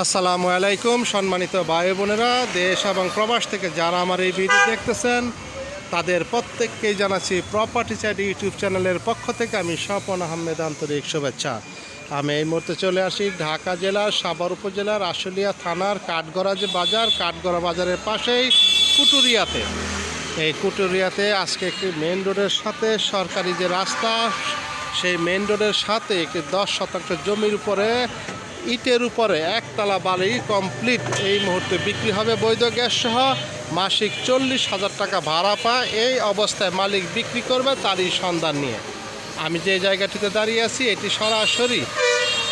আসসালামু আলাইকুম, সম্মানিত ভাই বোনেরা। দেশ এবং প্রবাস থেকে যারা আমার এই ভিডিও দেখতেছেন, তাদের প্রত্যেককেই জানাচ্ছি প্রপার্টি চ্যাট ইউটিউব চ্যানেলের পক্ষ থেকে আমি স্বপন আহমেদ আন্তরিক শুভেচ্ছা। আমি এই মুহূর্তে চলে আসি ঢাকা জেলার সাভার উপজেলার আশুলিয়া থানার কাঠগড়া যে বাজার, কাঠগড়া বাজারের পাশেই কুটুরিয়াতে। এই কুটুরিয়াতে আজকে একটি মেন রোডের সাথে সরকারি যে রাস্তা, সেই মেন রোডের সাথে একটি দশ শতাংশ জমির উপরে ইটের উপরে একতলা বাড়ি কমপ্লিট। এই মুহূর্তে বিক্রি হবে বৈধ গ্যাস সহ। মাসিক চল্লিশ হাজার টাকা ভাড়া পায়। এই অবস্থায় মালিক বিক্রি করবে তারই সন্ধান নিয়ে। আমি যে জায়গাটিতে দাঁড়িয়ে আছি, এটি সরাসরি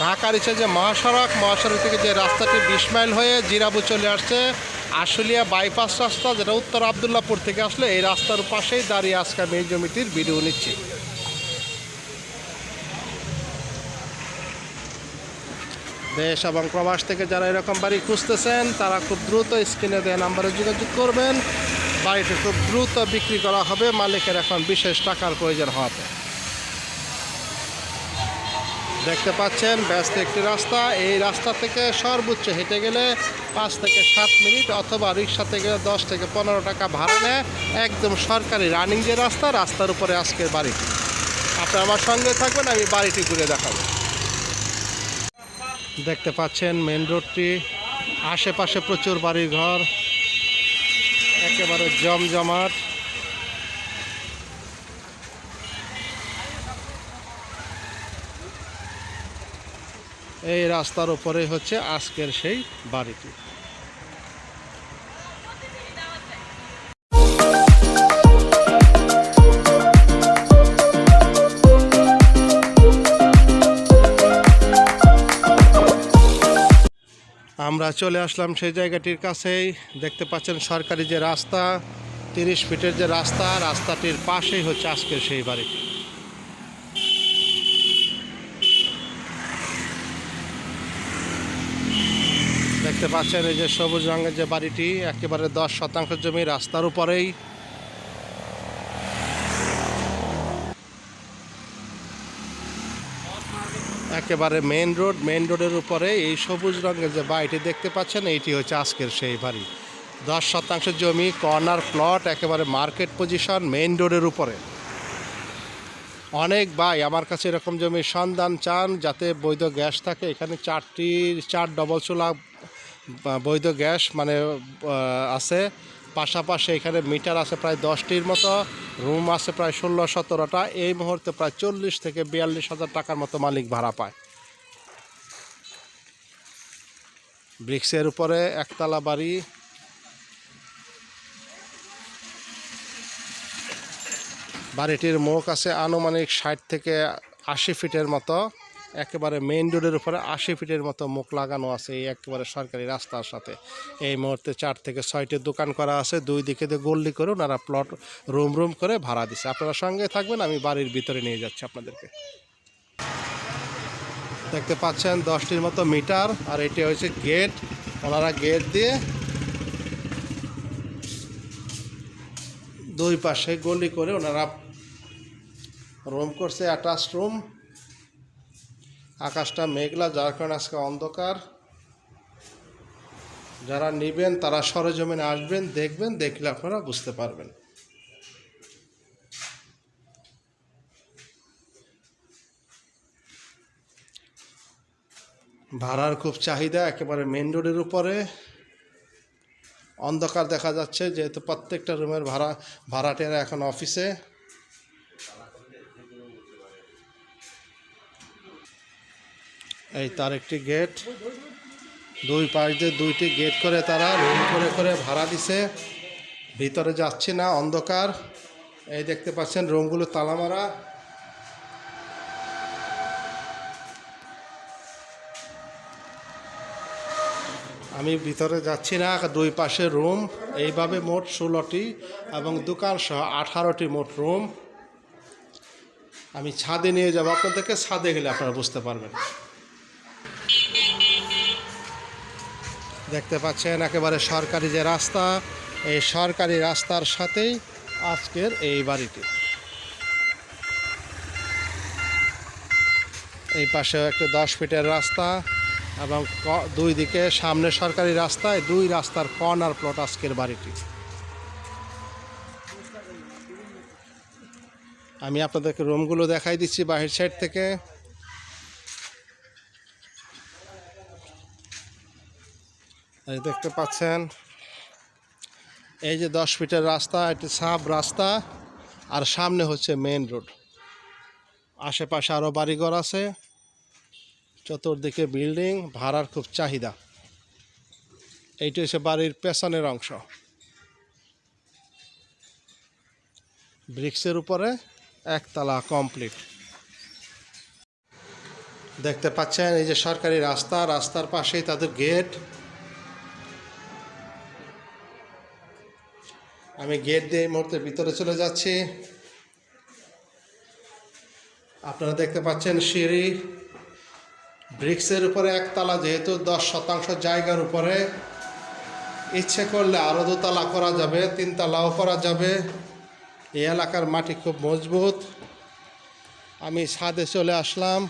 ঢাকার ইচ্ছে যে মহাসড়ক মহাসড়ক থেকে যে রাস্তাটি বিশ মাইল হয়ে জিরাবু চলে আসছে, আশুলিয়া বাইপাস রাস্তা, যেটা উত্তর আবদুল্লাপুর থেকে আসলে এই রাস্তার পাশেই দাঁড়িয়ে আজকে আমি এই জমিটির ভিডিও নিচ্ছি। দেশ এবং প্রবাস থেকে যারা এরকম বাড়ি খুঁজতেছেন, তারা খুব দ্রুত স্ক্রিনে দেওয়া নাম্বারে যোগাযোগ করবেন। বাড়িটি খুব দ্রুত বিক্রি করা হবে, মালিকের এখন বিশেষ টাকার প্রয়োজন হবে দেখতে পাচ্ছেন, ব্যস্ত একটি রাস্তা। এই রাস্তা থেকে সর্বোচ্চ হেঁটে গেলে পাঁচ থেকে সাত মিনিট অথবা রিক্সা থেকে দশ থেকে পনেরো টাকা ভাড়া নেয়। একদম সরকারি রানিং যে রাস্তা, রাস্তার উপরে আজকের বাড়িটি। আপনি আমার সঙ্গে থাকবেন, আমি বাড়িটি ঘুরে দেখাবো। দেখতে পাচ্ছেন মেন রোডটি আশেপাশে প্রচুর বাড়ি ঘর একেবারে জমজমাট। এই রাস্তার উপরে হচ্ছে আজকের সেই বাড়িটি। আমরা চলে আসলাম সেই জায়গাটির কাছেই। দেখতে পাচ্ছেন সরকারি যে রাস্তা, তিরিশ ফিটের যে রাস্তা, রাস্তাটির পাশেই হচ্ছে আজকের সেই বাড়িটি দেখতে পাচ্ছেন এই যে সবুজ রঙের যে বাড়িটি, একেবারে দশ শতাংশ জমি রাস্তার উপরেই। একেবারে মেন রোড মেন রোডের উপরে এই সবুজ রঙের যে বাড়িটি দেখতে পাচ্ছেন, এইটি হচ্ছে আজকের সেই বাড়ি। দশ শতাংশ জমি কর্নার প্লট একেবারে মার্কেট পজিশন মেন রোডের উপরে। অনেক ভাই আমার কাছে এরকম জমির সন্ধান চান, যাতে বৈধ গ্যাস থাকে। এখানে চারটি, চার ডবল চুলা বৈধ গ্যাস মানে আছে। পাশাপাশি এখানে মিটার আছে প্রায় দশটির মতো, রুম আছে প্রায় ষোলো সতেরোটা। এই মুহূর্তে প্রায় চল্লিশ থেকে বিয়াল্লিশ হাজার টাকার মতো মালিক ভাড়া পায়। ব্রিক্সের উপরে একতলা বাড়ি। বাড়িটির মুখ আছে আনুমানিক ষাট থেকে আশি ফিটের মতো। একেবারে মেইন রোডের উপরে আশি ফিটের মতো মুখ লাগানো আছে এই একেবারে সরকারি রাস্তার সাথে। এই মুহূর্তে চার থেকে ছয়টি দোকান করা আছে, দুই দিকে দিয়ে গল্লি করে ওনারা প্লট রুম রুম করে ভাড়া দিছে। আপনারা সঙ্গে থাকবেন, আমি বাড়ির ভিতরে নিয়ে যাচ্ছি আপনাদেরকে। দেখতে পাচ্ছেন দশটির মতো মিটার, আর এটি হচ্ছে গেট ওনারা গেট দিয়ে দুই পাশে গলি করে ওনারা রুম করছে অ্যাটাচ রুম আকাশটা মেঘলা, যার কারণে আজকে অন্ধকার। যারা নেবেন, তারা সরজমিনে আসবেন, দেখবেন, দেখলে আপনারা বুঝতে পারবেন। ভাড়ার খুব চাহিদা, একেবারে মেন রোডের উপরে। অন্ধকার দেখা যাচ্ছে, যেহেতু প্রত্যেকটা রুমের ভাড়া ভাড়াটেরা এখন অফিসে এই তার একটি গেট দুই পাশ দিয়ে দুইটি গেট করে তারা, রুম করে করে ভাড়া দিছে। ভিতরে যাচ্ছে না, অন্ধকার। এই দেখতে পাচ্ছেন রুমগুলো তালা মারা। আমি ভিতরে যাচ্ছি না, দুই পাশে রুম। এইভাবে মোট ষোলোটি এবং দোকান সহ আঠারোটি মোট রুম। আমি ছাদে নিয়ে যাব। আপনাদেরকে ছাদে গেলে আপনারা বুঝতে পারবেন। দেখতে পাচ্ছেন একেবারে সরকারি যে রাস্তা, এই সরকারি রাস্তার সাথেই আজকের এই বাড়িটি। এই পাশেও একটা দশ ফিটের রাস্তা এবং দুই দিকে সামনে সরকারি রাস্তায়, দুই রাস্তার কর্নার প্লট আজকের বাড়িটি। আমি আপনাদেরকে রুমগুলো দেখাই দিচ্ছি বাহির সাইড থেকে। দেখতে পাচ্ছেন। এই যে দশ ফিটের রাস্তা একটি সাব রাস্তা, আর সামনে হচ্ছে মেন রোড আশেপাশে আরও বাড়িঘর আছে, চতুর্দিকে বিল্ডিং ভাড়ার খুব চাহিদা। এইটি হচ্ছে বাড়ির পেছনের অংশ। ব্রিক্সের উপরে একতলা কমপ্লিট দেখতে পাচ্ছেন, এই যে সরকারি রাস্তা, রাস্তার পাশেই তাদের গেট আমি গেট দিয়ে এই মুহূর্তে ভিতরে চলে যাচ্ছি। আপনারা দেখতে পাচ্ছেন সিঁড়ি ব্রিক্সের উপরে একতলা, যেহেতু দশ শতাংশ জায়গার উপরে। ইচ্ছে করলে আরও দোতলা করা যাবে, তিনতলাও করা যাবে। এই এলাকার মাটি খুব মজবুত। আমি ছাদে চলে আসলাম।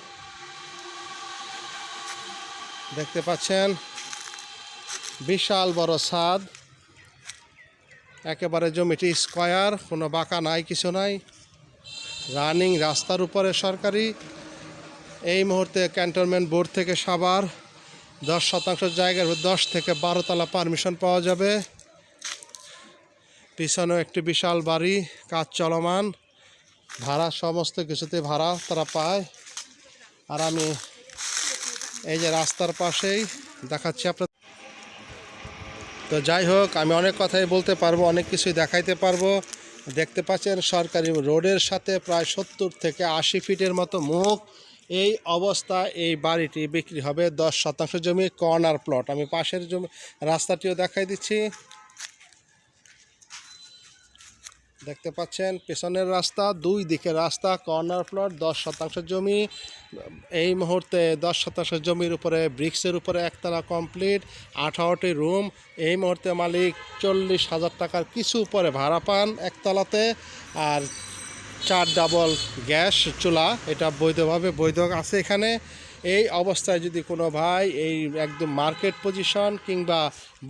দেখতে পাচ্ছেন বিশাল বড় ছাদ। একেবারে জমিটি স্কয়ার, কোনো বাঁকা নাই, কিছু নাই। রানিং রাস্তার উপরে সরকারি। এই মুহূর্তে ক্যান্টনমেন্ট বোর্ড থেকে সাবার দশ শতাংশ জায়গার দশ থেকে বারো তলা পারমিশন পাওয়া যাবে। পিছনেও একটি বিশাল বাড়ি, কাজ চলমান। ভাড়া, সমস্ত কিছুতে ভাড়া তারা পায়। আর আমি এই যে রাস্তার পাশেই দেখাচ্ছি আপনার তো যাই হোক, আমি অনেক কথাই বলতে পারব, অনেক কিছুই দেখাইতে পারব। দেখতে পাচ্ছেন সরকারি রোডের সাথে প্রায় সত্তর থেকে আশি ফিটের মতো মুখ। এই অবস্থা, এই বাড়িটি বিক্রি হবে দশ শতাংশ জমি কর্নার প্লট। আমি পাশের জমি, রাস্তাটিও দেখাই দিচ্ছি। দেখতে পাচ্ছেন, পেছনের রাস্তা, দুই দিকে রাস্তা কর্নার প্লট দশ শতাংশ জমি। এই মুহূর্তে দশ শতাংশ জমির উপরে ব্রিক্সের উপরে একতলা কমপ্লিট আঠারোটি রুম এই মুহূর্তে মালিক চল্লিশ হাজার টাকার কিছু উপরে ভাড়া পান একতলাতে। আর চার ডাবল গ্যাস চুলা, এটা বৈধভাবে, বৈধ আছে এখানে। এই অবস্থায় যদি কোনো ভাই এই একদম মার্কেট পজিশন কিংবা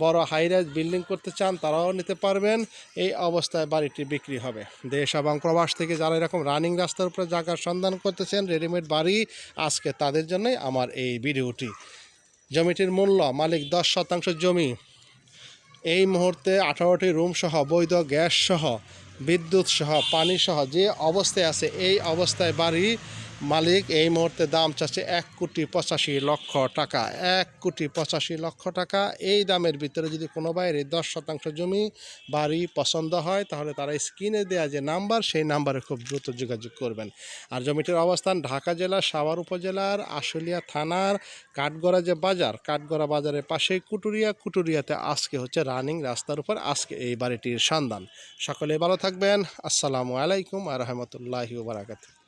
বড় হাইরাইজ বিল্ডিং করতে চান, তারাও নিতে পারবেন। এই অবস্থায় বাড়িটি বিক্রি হবে। দেশ এবং প্রবাস থেকে যারা এরকম রানিং রাস্তার উপরে জায়গার সন্ধান করতেছেন রেডিমেড বাড়ি, আজকে তাদের জন্যই আমার এই ভিডিওটি। জমিটির মূল্য, মালিক দশ শতাংশ জমি। এই মুহূর্তে আঠারোটি রুম সহ, বৈধ গ্যাস সহ, বিদ্যুৎ সহ, পানি সহ যে অবস্থায় আছে, এই অবস্থায় বাড়ি মালিক এই মুহূর্তে দাম চাচ্ছে এক কোটি পঁচাশি লক্ষ টাকা। এক কোটি পঁচাশি লক্ষ টাকা। এই দামের ভিতরে যদি কোনো বাইরে দশ শতাংশ জমি বাড়ি পছন্দ হয়, তাহলে তারা স্ক্রিনে দেওয়া যে নাম্বার, সেই নাম্বারে খুব দ্রুত যোগাযোগ করবেন। আর জমিটির অবস্থান ঢাকা জেলার সাভার উপজেলার আশুলিয়া থানার কাঠগড়া যে বাজার, কাঠগড়া বাজারের পাশেই কুটুরিয়া। কুটুরিয়াতে আজকে হচ্ছে রানিং রাস্তার উপর আজকে এই বাড়িটির সন্ধান। সকলে ভালো থাকবেন। আসসালামু আলাইকুম আর রহমতুল্লাহি বারাকাতু